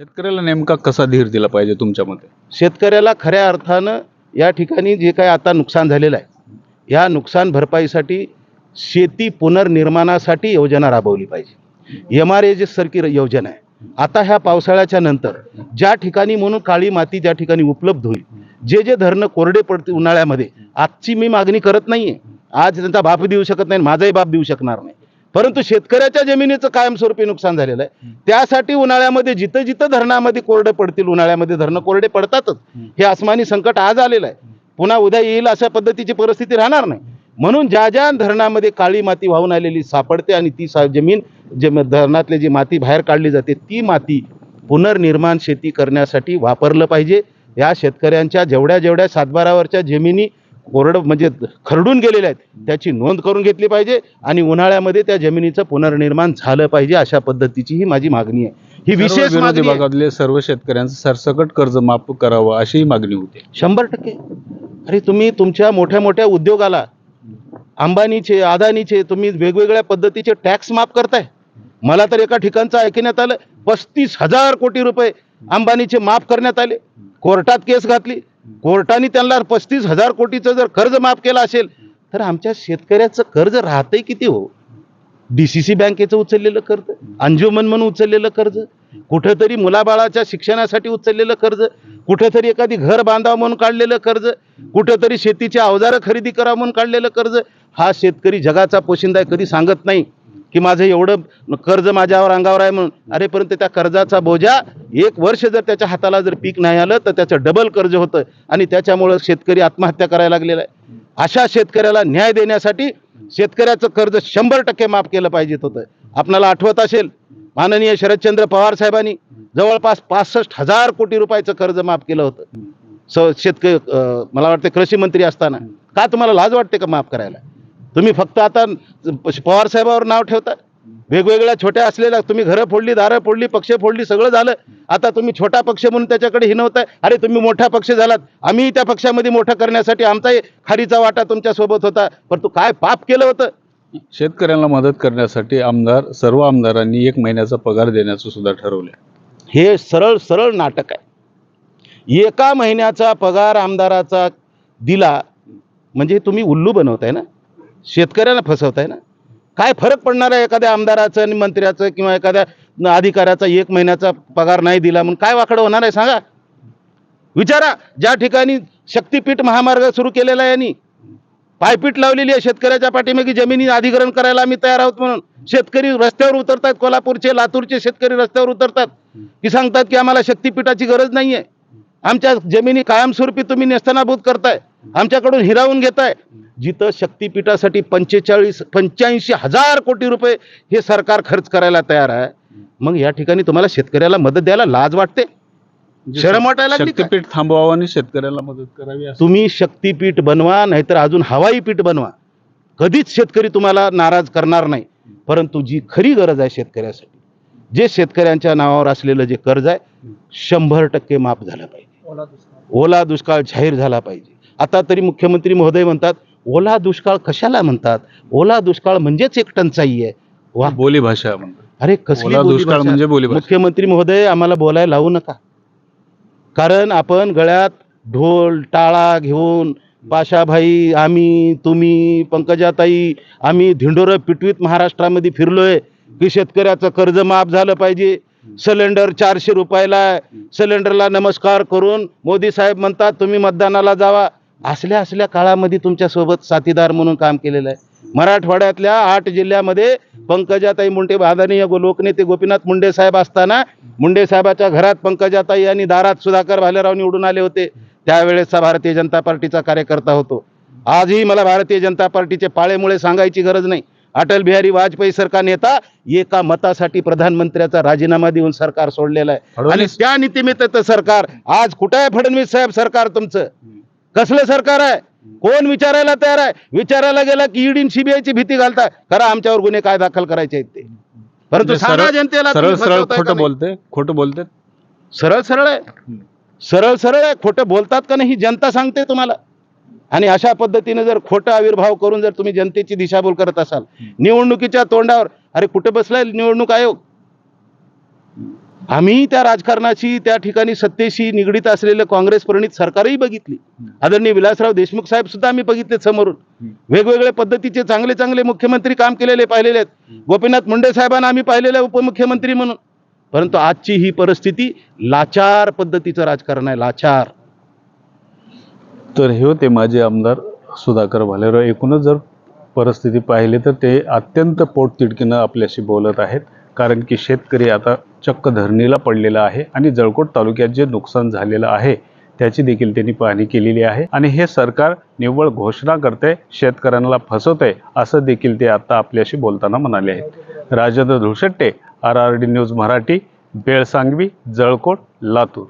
शेतकऱ्याला नेमका कसा धीर दिला पाहिजे तुमच्या मते? शेतकऱ्याला खऱ्या अर्थानं या ठिकाणी जे काही आता नुकसान झालेलं आहे ह्या नुकसान भरपाईसाठी शेती पुनर्निर्माणासाठी योजना राबवली पाहिजे. एम आर एज सारखी योजना आहे आता ह्या पावसाळ्याच्या नंतर ज्या ठिकाणी म्हणून काळी माती ज्या ठिकाणी उपलब्ध होईल जे जे धरणं कोरडे पडते उन्हाळ्यामध्ये आजची मी मागणी करत नाही आहे आज त्यांचा बाप देऊ शकत नाही माझाही बाप देऊ शकणार नाही. परंतु शेतकऱ्याच्या जमिनीचं कायमस्वरूपी नुकसान झालेलं आहे. त्यासाठी उन्हाळ्यामध्ये जिथं जिथं धरणामध्ये कोरडे पडतील उन्हाळ्यामध्ये धरणं कोरडे पडतातच. हे आसमानी संकट आज आलेलं आहे. पुन्हा उद्या येईल अशा पद्धतीची परिस्थिती राहणार नाही. म्हणून ज्या ज्या धरणामध्ये काळी माती वाहून आलेली सापडते आणि ती सा जमीन जे धरणातली जी माती बाहेर काढली जाते ती माती पुनर्निर्माण शेती करण्यासाठी वापरलं पाहिजे. या शेतकऱ्यांच्या जेवढ्या जेवढ्या सातबारावरच्या जमिनी कोरड म्हणजे खरडून गेलेल्या आहेत. त्याची नोंद करून घेतली पाहिजे आणि उन्हाळ्यामध्ये त्या जमिनीचं पुनर्निर्माण झालं पाहिजे अशा पद्धतीची ही माझी मागणी आहे. ही विशेष विरोधी मागणी आहे. भागातले सर्व शेतकऱ्यांचं सरसकट कर्ज माफ करावं अशीही मागणी होती. शंभर टक्के. अरे तुम्ही तुमच्या मोठ्या मोठ्या उद्योगाला अंबानीचे अदानीचे तुम्ही वेगवेगळ्या पद्धतीचे टॅक्स माफ करताय. मला तर एका ठिकाणचं ऐकण्यात आलं पस्तीस हजार कोटी रुपये अंबानीचे माफ करण्यात आले. कोर्टात केस घातली. कोर्टाने त्यांना पस्तीस हजार कोटीचं जर कर्ज माफ केलं असेल तर आमच्या शेतकऱ्याचं कर्ज राहतंय किती हो? डी सी सी बँकेचं उचललेलं कर्ज अंजुमन म्हणून उचललेलं कर्ज कुठंतरी मुलाबाळाच्या शिक्षणासाठी उचललेलं कर्ज कुठंतरी एखादी घर बांधावं म्हणून काढलेलं कर्ज कुठंतरी शेतीची अवजारं खरेदी करावं म्हणून काढलेलं कर्ज हा शेतकरी जगाचा पोशिंदा कधी सांगत नाही. की माझं एवढं कर्ज माझ्यावर अंगावर आहे म्हणून. अरे परंतु त्या कर्जाचा बोजा एक वर्ष जर त्याच्या हाताला जर पीक नाही आलं तर त्याचं डबल कर्ज होतं. आणि त्याच्यामुळं शेतकरी आत्महत्या करायला लागलेला आहे. अशा शेतकऱ्याला न्याय देण्यासाठी शेतकऱ्याचं कर्ज शंभर टक्के माफ केलं पाहिजे होतं. आपणाला आठवत असेल माननीय शरदचंद्र पवार साहेबांनी जवळपास पासष्ट हजार कोटी रुपयाचं कर्ज माफ केलं होतं. स शेतकरी मला वाटतं कृषी मंत्री असताना. का तुम्हाला लाज वाटते का माफ करायला? तुम्ही फक्त आता पवार साहेबावर नाव ठेवता. वेगवेगळ्या छोट्या असलेल्या तुम्ही घरं फोडली दारं फोडली पक्ष फोडली सगळं झालं. आता तुम्ही छोटा पक्ष म्हणून त्याच्याकडे हिनवताय. अरे तुम्ही मोठा पक्ष झालात. आम्ही त्या पक्षामध्ये मोठं करण्यासाठी आमचाही खारीचा वाटा तुमच्यासोबत होता. पण तू काय पाप केलं होतं? शेतकऱ्यांना मदत करण्यासाठी आमदार सर्व आमदारांनी एक महिन्याचा पगार देण्याचं सुद्धा ठरवलं हे सरळ सरळ नाटक आहे. एका महिन्याचा पगार आमदाराचा दिला म्हणजे तुम्ही उल्लू बनवताय ना? शेतकऱ्याला फसवताय ना? काय फरक पडणार आहे एखाद्या आमदाराचं आणि मंत्र्याचं किंवा एखाद्या अधिकाऱ्याचा एक महिन्याचा पगार नाही दिला म्हणून काय वाकडं होणार आहे सांगा? विचारा ज्या ठिकाणी शक्तीपीठ महामार्ग सुरू केलेला आहे यांनी. पायपीठ लावलेली आहे शेतकऱ्याच्या पाठीमागे जमिनी अधिग्रहण करायला आम्ही तयार आहोत म्हणून. शेतकरी रस्त्यावर उतरतात कोल्हापूरचे लातूरचे शेतकरी रस्त्यावर उतरतात की सांगतात की आम्हाला शक्तीपीठाची गरज नाही आहे आमच्या जमिनी कायमस्वरूपी तुम्ही नेस्तनाभूत करताय. आमच्याकडून हिरावून घेताय. जिथं शक्तीपीठासाठी पंचेचाळीस पंच्याऐंशी हजार कोटी रुपये हे सरकार खर्च करायला तयार आहे. मग या ठिकाणी तुम्हाला शेतकऱ्याला मदत द्यायला लाज वाटते? शरम वाटायला लागली का? शक्तीपीठ थांबवावं आणि शेतकऱ्याला मदत करावी तुम्ही शक्तीपीठ बनवा नाहीतर अजून हवाई पीठ बनवा. कधीच शेतकरी तुम्हाला नाराज करणार नाही. परंतु जी खरी गरज आहे शेतकऱ्यासाठी जे शेतकऱ्यांच्या नावावर असलेलं जे कर्ज आहे शंभर टक्के माफ झालं पाहिजे. ओला दुष्काळ जाहीर झाला पाहिजे. आता तरी मुख्यमंत्री महोदय म्हणतात ओला दुष्काळ कशाला म्हणतात? ओला दुष्काळ म्हणजेच एक टंचाई आहे. वा. बोली भाषा अरे कसली दुष्काळ? म्हणजे. मुख्यमंत्री महोदय आम्हाला बोलायला लावू नका. कारण आपण गळ्यात ढोल टाळा घेऊन पाशाभाई आम्ही तुम्ही पंकजाताई आम्ही धिंडोरं पिटवीत महाराष्ट्रामध्ये फिरलोय. की शेतकऱ्याचं कर्ज माफ झालं पाहिजे. सिलेंडर चारशे रुपयाला आहे. सिलेंडरला नमस्कार करून मोदी साहेब म्हणतात तुम्ही मतदानाला जावा. असल्या असल्या काळामध्ये तुमच्यासोबत साथीदार म्हणून काम केलेलं आहे. मराठवाड्यातल्या आठ जिल्ह्यामध्ये पंकजाताई मुंडे आदरणीय गो लोकनेते गोपीनाथ मुंडे साहेब असताना मुंडे साहेबाच्या घरात पंकजाताई आणि दारात सुधाकर भालेराव निवडून आले होते. त्यावेळेसचा भारतीय जनता पार्टीचा कार्यकर्ता होतो. आजही मला भारतीय जनता पार्टीचे पाळेमुळे सांगायची गरज नाही. अटल बिहारी वाजपेयी सरकार नेता एका मतासाठी प्रधानमंत्र्याचा राजीनामा देऊन सरकार सोडलेलं आहे. आणि त्या नीतिमित्त सरकार आज कुठं आहे फडणवीस साहेब? सरकार तुमचं. कसलं सरकार आहे? कोण विचारायला तयार आहे? विचारायला गेला की ईडीन सीबीआयची भीती घालता खरं आमच्यावर गुन्हे काय दाखल करायचे आहेत ते. परंतु म्हणजे सरळ- जनतेला सरळ सरळ खोटं? बोलते? खोटं बोलते? सरळ सरळ आहे. सरळ सरळ आहे. खोटं बोलतात का नाही ही जनता सांगते तुम्हाला. आणि अशा पद्धतीने जर खोटं आविर्भाव करून जर तुम्ही जनतेची दिशाभूल करत असाल निवडणुकीच्या तोंडावर अरे कुठे बसलाय निवडणूक आयोग? आम्ही त्या राजकारणाची त्या ठिकाणी सत्तेशी निगडीत असलेलं काँग्रेस प्रणित सरकारही बघितली. आदरणीय विलासराव देशमुख साहेब सुद्धा आम्ही बघितले समोरून. वेगवेगळ्या पद्धतीचे चांगले चांगले मुख्यमंत्री काम केलेले पाहिलेले आहेत. गोपीनाथ मुंडे साहेबांना आम्ही पाहिलेले उपमुख्यमंत्री म्हणून. परंतु आजची ही परिस्थिती लाचार पद्धतीचं राजकारण आहे लाचार. तर हे होते माजी आमदार सुधाकर भालेराव. एकूणच जर परिस्थिती पाहिली तर ते अत्यंत पोटतिडकीनं आपल्याशी बोलत आहेत. कारण की शेतकरी आता चक्क धरणीला पडलेला आहे आणि जळकोट तालुक्यात जे नुकसान झालेलं आहे त्याची देखील त्यांनी पाहणी केलेली आहे. आणि हे सरकार निव्वळ घोषणा करते शेतकऱ्यांना फसवते असं देखील ते आता आपल्याशी बोलताना म्हणाले आहेत. Rajendra Dhulshette R R D news Marathi Belsangvi Jalkot Latur.